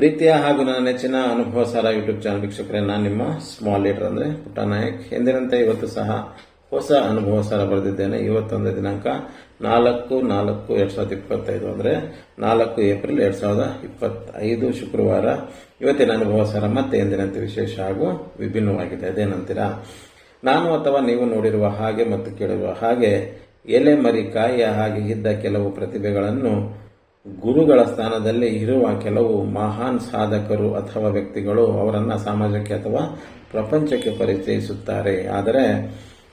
ಪ್ರೀತಿಯ ಹಾಗೂ ನನ್ನ ನೆಚ್ಚಿನ ಅನುಭವ ಸಾರ ಯೂಟ್ಯೂಬ್ ಚಾನಲ್ ವೀಕ್ಷಕರೇ, ನಾನು ನಿಮ್ಮ ಸ್ಮಾಲ್ ಲೀಡರ್ ಅಂದ್ರೆ ಪುಟ್ಟ ನಾಯಕ್. ಎಂದಿನಂತೆ ಇವತ್ತು ಸಹ ಹೊಸ ಅನುಭವ ಸಾರ ಬರೆದಿದ್ದೇನೆ. ಇವತ್ತೊಂದು ದಿನಾಂಕ ನಾಲ್ಕು ನಾಲ್ಕು ಎರಡ್ ಸಾವಿರದ ಇಪ್ಪತ್ತೈದು ಅಂದ್ರೆ ನಾಲ್ಕು ಏಪ್ರಿಲ್ ಎರಡ್ ಸಾವಿರದ ಇಪ್ಪತ್ತೈದು ಶುಕ್ರವಾರ. ಇವತ್ತಿನ ಅನುಭವ ಸಾರ ಮತ್ತೆ ಎಂದಿನಂತೆ ವಿಶೇಷ ಹಾಗೂ ವಿಭಿನ್ನವಾಗಿದೆ. ಅದೇನಂತೀರಾ? ನಾನು ಅಥವಾ ನೀವು ನೋಡಿರುವ ಹಾಗೆ ಮತ್ತು ಕೇಳಿರುವ ಹಾಗೆ ಎಲೆ ಮರಿ ಕಾಯಿಯ ಹಾಗೆ ಇದ್ದ ಕೆಲವು ಪ್ರತಿಭೆಗಳನ್ನು ಗುರುಗಳ ಸ್ಥಾನದಲ್ಲಿ ಇರುವ ಕೆಲವು ಮಹಾನ್ ಸಾಧಕರು ಅಥವಾ ವ್ಯಕ್ತಿಗಳು ಅವರನ್ನು ಸಮಾಜಕ್ಕೆ ಅಥವಾ ಪ್ರಪಂಚಕ್ಕೆ ಪರಿಚಯಿಸುತ್ತಾರೆ. ಆದರೆ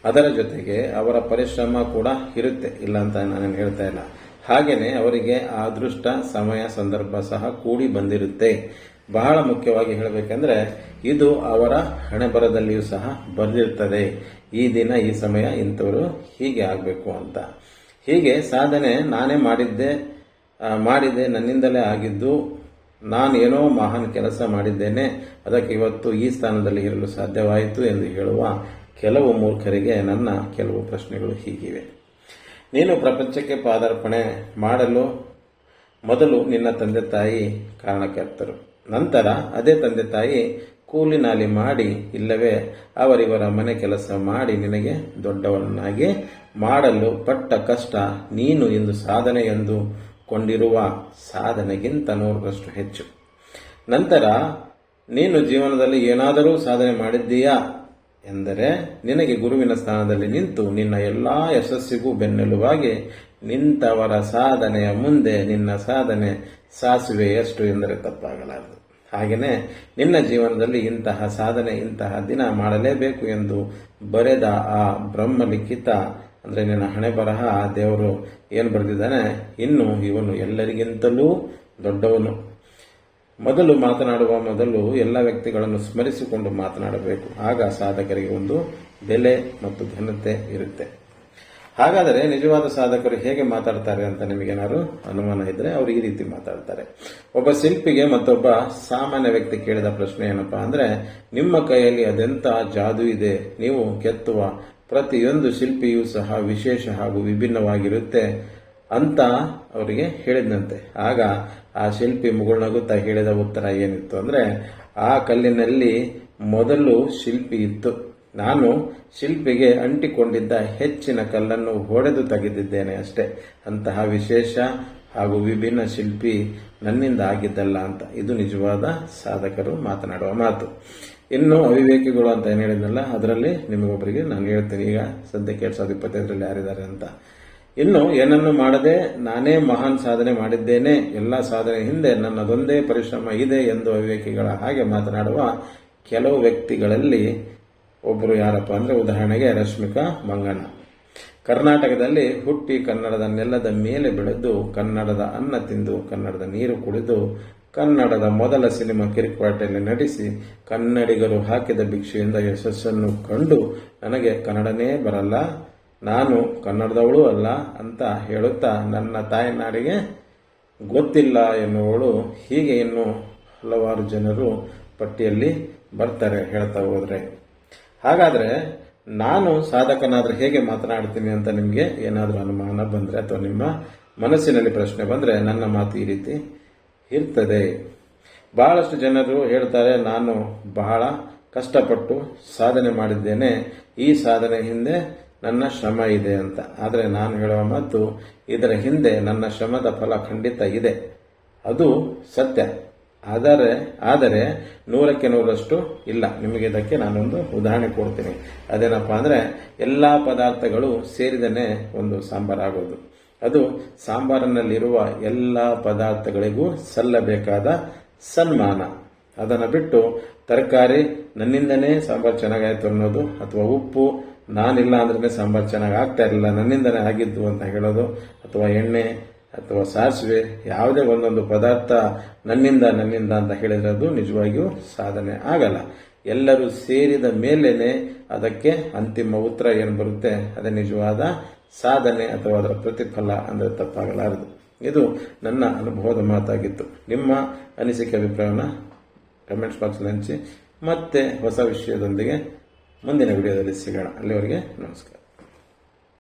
ಅದರ ಜೊತೆಗೆ ಅವರ ಪರಿಶ್ರಮ ಕೂಡ ಇರುತ್ತೆ. ಇಲ್ಲ ಅಂತ ನಾನು ಹೇಳ್ತಾ ಇಲ್ಲ. ಹಾಗೆಯೇ ಅವರಿಗೆ ಅದೃಷ್ಟ ಸಮಯ, ಸಂದರ್ಭ ಸಹ ಕೂಡಿ ಬಂದಿರುತ್ತೆ. ಬಹಳ ಮುಖ್ಯವಾಗಿ ಹೇಳಬೇಕೆಂದ್ರೆ ಇದು ಅವರ ಹಣೆಬರದಲ್ಲಿಯೂ ಸಹ ಬರೆದಿರ್ತದೆ ಈ ದಿನ, ಈ ಸಮಯ ಇಂಥವರು ಹೀಗೆ ಆಗಬೇಕು ಅಂತ. ಹೀಗೆ ಸಾಧನೆ ನಾನೇ ಮಾಡಿದ್ದೆ ಮಾಡಿದೆ, ನನ್ನಿಂದಲೇ ಆಗಿದ್ದು, ನಾನು ಏನೋ ಮಹಾನ್ ಕೆಲಸ ಮಾಡಿದ್ದೇನೆ, ಅದಕ್ಕೆ ಇವತ್ತು ಈ ಸ್ಥಾನದಲ್ಲಿ ಇರಲು ಸಾಧ್ಯವಾಯಿತು ಎಂದು ಹೇಳುವ ಕೆಲವು ಮೂರ್ಖರಿಗೆ ನನ್ನ ಕೆಲವು ಪ್ರಶ್ನೆಗಳು ಹೀಗಿವೆ. ನೀನು ಪ್ರಪಂಚಕ್ಕೆ ಪಾದಾರ್ಪಣೆ ಮಾಡಲು ಮೊದಲು ನಿನ್ನ ತಂದೆ ತಾಯಿ ಕಾರಣಕರ್ತರು ನಂತರ ಅದೇ ತಂದೆ ತಾಯಿ ಕೂಲಿನಾಲಿ ಮಾಡಿ, ಇಲ್ಲವೇ ಅವರಿವರ ಮನೆ ಕೆಲಸ ಮಾಡಿ ನಿನಗೆ ದೊಡ್ಡವನನ್ನಾಗಿ ಮಾಡಲು ಪಟ್ಟ ಕಷ್ಟ ನೀನು ಇಂದು ಸಾಧನೆ ಎಂದು ಕೊಂಡಿರುವ ಸಾಧನೆಗಿಂತ ನೂರರಷ್ಟು ಹೆಚ್ಚು. ನಂತರ, ನೀನು ಜೀವನದಲ್ಲಿ ಏನಾದರೂ ಸಾಧನೆ ಮಾಡಿದ್ದೀಯಾ? ಎಂದರೆ, ನಿನಗೆ ಗುರುವಿನ ಸ್ಥಾನದಲ್ಲಿ ನಿಂತು ನಿನ್ನ ಎಲ್ಲಾ ಯಶಸ್ಸಿಗೂ ಬೆನ್ನೆಲುವಾಗಿ ನಿಂತವರ ಸಾಧನೆಯ ಮುಂದೆ ನಿನ್ನ ಸಾಧನೆ ಸಾಸಿವೆಯಷ್ಟು ಎಂದರೆ ತಪ್ಪಾಗಲಾರದು. ಹಾಗೆಯೇ, ನಿನ್ನ ಜೀವನದಲ್ಲಿ ಇಂತಹ ಸಾಧನೆ ಇಂತಹ ದಿನ ಮಾಡಲೇಬೇಕು ಎಂದು ಬರೆದ ಆ ಬ್ರಹ್ಮಲಿಖಿತ ಅಂದ್ರೆ ನಿನ್ನ ಹಣೆ ಬರಹ ದೇವರು ಏನು ಬರೆದಿದ್ದಾನೆ? ಇನ್ನು ಇವನು ಎಲ್ಲರಿಗಿಂತಲೂ ದೊಡ್ಡವನು. ಮೊದಲು ಮಾತನಾಡುವ ಮೊದಲು ಎಲ್ಲ ವ್ಯಕ್ತಿಗಳನ್ನು ಸ್ಮರಿಸಿಕೊಂಡು ಮಾತನಾಡಬೇಕು. ಆಗ ಸಾಧಕರಿಗೆ ಒಂದು ಬೆಲೆ ಮತ್ತು ಘನತೆ ಇರುತ್ತೆ. ಹಾಗಾದರೆ ನಿಜವಾದ ಸಾಧಕರು ಹೇಗೆ ಮಾತಾಡ್ತಾರೆ ಅಂತ ನಿಮಗೇನಾದ್ರು ಅನುಮಾನ ಇದ್ದರೆ ಅವರು ಈ ರೀತಿ ಮಾತಾಡ್ತಾರೆ. ಒಬ್ಬ ಶಿಲ್ಪಿಗೆ ಮತ್ತೊಬ್ಬ ಸಾಮಾನ್ಯ ವ್ಯಕ್ತಿ ಕೇಳಿದ ಪ್ರಶ್ನೆ ಏನಪ್ಪಾ ಅಂದ್ರೆ, ನಿಮ್ಮ ಕೈಯಲ್ಲಿ ಅದೆಂಥ ಜಾದು ಇದೆ? ನೀವು ಕೆತ್ತುವ ಪ್ರತಿಯೊಂದು ಶಿಲ್ಪಿಯೂ ಸಹ ವಿಶೇಷ ಹಾಗೂ ವಿಭಿನ್ನವಾಗಿರುತ್ತೆ ಅಂತ ಅವರಿಗೆ ಹೇಳಿದಂತೆ. ಆಗ ಆ ಶಿಲ್ಪಿ ಮುಗುಳ್ನಗುತ್ತಾ ಹೇಳಿದ ಉತ್ತರ ಏನಿತ್ತು ಅಂದ್ರೆ, ಆ ಕಲ್ಲಿನಲ್ಲಿ ಮೊದಲು ಶಿಲ್ಪಿ ಇತ್ತು. ನಾನು ಶಿಲ್ಪಿಗೆ ಅಂಟಿಕೊಂಡಿದ್ದ ಹೆಚ್ಚಿನ ಕಲ್ಲನ್ನು ಹೊಡೆದು ತೆಗೆದಿದ್ದೇನೆ ಅಷ್ಟೇ. ಅಂತಹ ವಿಶೇಷ ಹಾಗೂ ವಿಭಿನ್ನ ಶಿಲ್ಪಿ ನನ್ನಿಂದ ಆಗಿದ್ದಲ್ಲ ಅಂತ. ಇದು ನಿಜವಾದ ಸಾಧಕರು ಮಾತನಾಡುವ ಮಾತು. ಇನ್ನು ಅವಿವೇಕಿಗಳು ಅಂತ ಏನು ಹೇಳಿದ್ನಲ್ಲ, ಅದರಲ್ಲಿ ನಿಮಗೊಬ್ಬರಿಗೆ ನಾನು ಹೇಳ್ತೀನಿ. ಈಗ ಸದ್ಯಕ್ಕೆ ಎರಡು ಸಾವಿರದ ಇಪ್ಪತ್ತೈದರಲ್ಲಿ ಯಾರಿದ್ದಾರೆ ಅಂತ. ಇನ್ನು ಏನನ್ನು ಮಾಡದೆ ನಾನೇ ಮಹಾನ್ ಸಾಧನೆ ಮಾಡಿದ್ದೇನೆ, ಎಲ್ಲ ಸಾಧನೆ ಹಿಂದೆ ನನ್ನದೊಂದೇ ಪರಿಶ್ರಮ ಇದೆ ಎಂದು ಅವಿವೇಕಿಗಳ ಹಾಗೆ ಮಾತನಾಡುವ ಕೆಲವು ವ್ಯಕ್ತಿಗಳಲ್ಲಿ ಒಬ್ಬರು ಯಾರಪ್ಪ ಅಂದ್ರೆ ಉದಾಹರಣೆಗೆ ರಶ್ಮಿಕಾ ಮಂಗಣ್ಣ. ಕರ್ನಾಟಕದಲ್ಲಿ ಹುಟ್ಟಿ ಕನ್ನಡದ ನೆಲದ ಮೇಲೆ ಬೆಳೆದು ಕನ್ನಡದ ಅನ್ನ ತಿಂದು ಕನ್ನಡದ ನೀರು ಕುಡಿದು ಕನ್ನಡದ ಮೊದಲ ಸಿನಿಮಾ ಕಿರಿಕ್ಪಾಟೆಯಲ್ಲಿ ನಟಿಸಿ ಕನ್ನಡಿಗರು ಹಾಕಿದ ಭಿಕ್ಷೆಯಿಂದ ಯಶಸ್ಸನ್ನು ಕಂಡು ನನಗೆ ಕನ್ನಡನೇ ಬರಲ್ಲ, ನಾನು ಕನ್ನಡದವಳು ಅಲ್ಲ ಅಂತ ಹೇಳುತ್ತಾ ನನ್ನ ತಾಯಿನಾಡಿಗೆ, ಗೊತ್ತಿಲ್ಲ ಎನ್ನುವಳು ಹೀಗೆ ಇನ್ನು ಹಲವಾರು ಜನರು ಪಟ್ಟಿಯಲ್ಲಿ ಬರ್ತಾರೆ ಹೇಳ್ತಾ ಹೋದರೆ. ಹಾಗಾದ್ರೆ ನಾನು ಸಾಧಕನಾದ್ರೆ ಹೇಗೆ ಮಾತನಾಡ್ತೀನಿ ಅಂತ ನಿಮಗೆ ಏನಾದರೂ ಅನುಮಾನ ಬಂದ್ರೆ ಅಥವಾ ನಿಮ್ಮ ಮನಸ್ಸಿನಲ್ಲಿ ಪ್ರಶ್ನೆ ಬಂದ್ರೆ ನನ್ನ ಮಾತು ಈ ರೀತಿ. ಇರ್ತದೆ. ಬಹಳಷ್ಟು ಜನರು ಹೇಳ್ತಾರೆ, ನಾನು ಬಹಳ ಕಷ್ಟಪಟ್ಟು ಸಾಧನೆ ಮಾಡಿದ್ದೇನೆ. ಈ ಸಾಧನೆ ಹಿಂದೆ ನನ್ನ ಶ್ರಮ ಇದೆ ಅಂತ. ಆದರೆ ನಾನು ಹೇಳುವ ಮಾತು, ಇದರ ಹಿಂದೆ ನನ್ನ ಶ್ರಮದ ಫಲ ಖಂಡಿತ ಇದೆ. ಅದು ಸತ್ಯ. ಆದರೆ ಆದರೆ ನೂರಕ್ಕೆ ನೂರಷ್ಟು ಇಲ್ಲ. ನಿಮಗೆ ಇದಕ್ಕೆ ನಾನೊಂದು ಉದಾಹರಣೆ ಕೊಡ್ತೀನಿ. ಅದೇನಪ್ಪ ಅಂದರೆ, ಎಲ್ಲ ಪದಾರ್ಥಗಳು ಸೇರಿದನೆ ಒಂದು ಸಾಂಬಾರಾಗೋದು. ಅದು ಸಾಂಬಾರಿನಲ್ಲಿರುವ ಎಲ್ಲ ಪದಾರ್ಥಗಳಿಗೂ ಸಲ್ಲಬೇಕಾದ ಸನ್ಮಾನ. ಅದನ್ನು ಬಿಟ್ಟು ತರಕಾರಿ, ನನ್ನಿಂದನೇ ಸಾಂಬಾರ್ ಚೆನ್ನಾಗಾಯಿತು ಅನ್ನೋದು ಅಥವಾ ಉಪ್ಪು, ನಾನಿಲ್ಲ ಅಂದ್ರೆ ಸಾಂಬಾರ್ ಚೆನ್ನಾಗಿ ಆಗ್ತಾ ಇರಲಿಲ್ಲ, ನನ್ನಿಂದನೇ ಆಗಿದ್ದು ಅಂತ ಹೇಳೋದು ಅಥವಾ ಎಣ್ಣೆ ಅಥವಾ ಸಾಸಿವೆ, ಯಾವುದೇ ಒಂದೊಂದು ಪದಾರ್ಥ ನನ್ನಿಂದ ನನ್ನಿಂದ ಅಂತ ಹೇಳಿದ್ರೆ ಅದು ನಿಜವಾಗಿಯೂ ಸಾಧನೆ ಆಗಲ್ಲ. ಎಲ್ಲರೂ ಸೇರಿದ ಮೇಲೇನೆ ಅದಕ್ಕೆ ಅಂತಿಮ ಉತ್ತರ ಏನು ಬರುತ್ತೆ? ಅದೇ ನಿಜವಾದ ಸಾಧನೆ ಅಥವಾ ಅದರ ಪ್ರತಿಫಲ ಅಂದರೆ ತಪ್ಪಾಗಲಾರದು. ಇದು ನನ್ನ ಅನುಭವದ ಮಾತಾಗಿತ್ತು. ನಿಮ್ಮ ಅನಿಸಿಕೆ ಅಭಿಪ್ರಾಯನ ಕಮೆಂಟ್ಸ್ ಬಾಕ್ಸ್ನಲ್ಲಿ ಹಂಚಿ ಮತ್ತೆ ಹೊಸ ವಿಷಯದೊಂದಿಗೆ ಮುಂದಿನ ವಿಡಿಯೋದಲ್ಲಿ ಸಿಗೋಣ. ಅಲ್ಲಿವರೆಗೆ ನಮಸ್ಕಾರ.